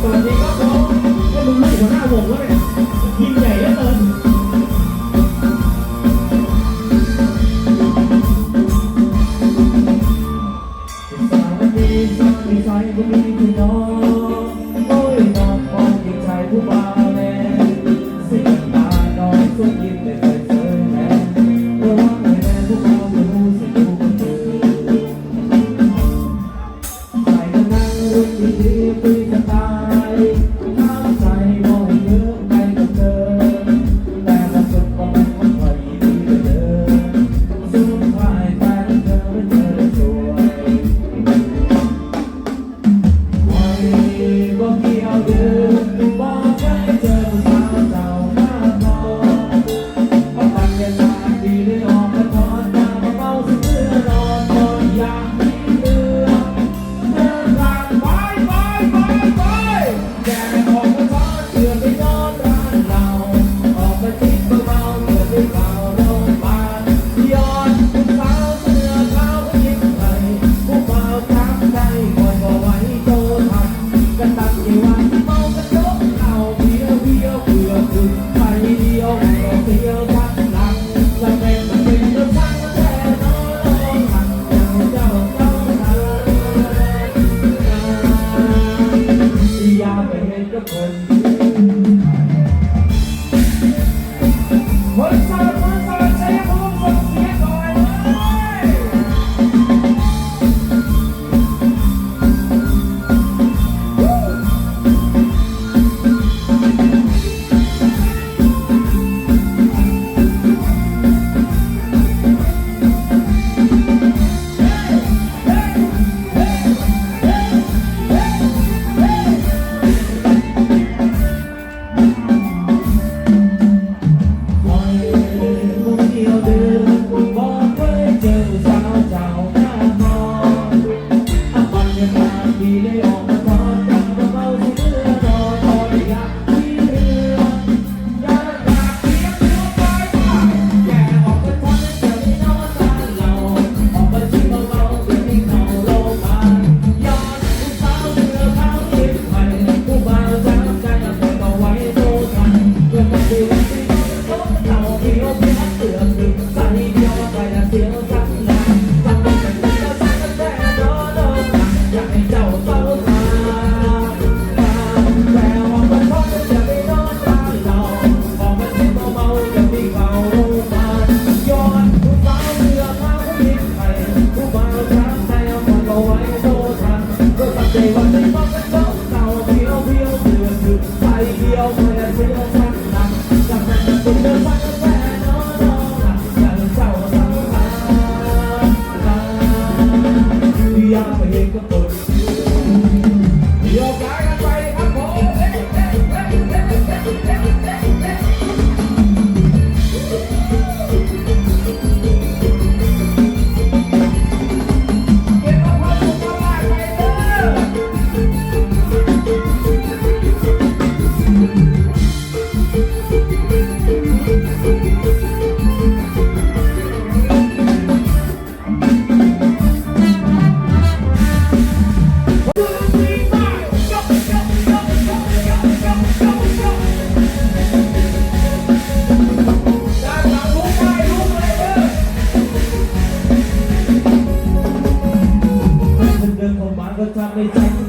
ส่วนนี้ก็พร้อมก็มึงไม่หัวหน้าวงแล้วเงทีมใหญ่แล้วเกินสิบสองนทีสิบสองนที ยังไม่เห็นก็เปิ ไม่ใจ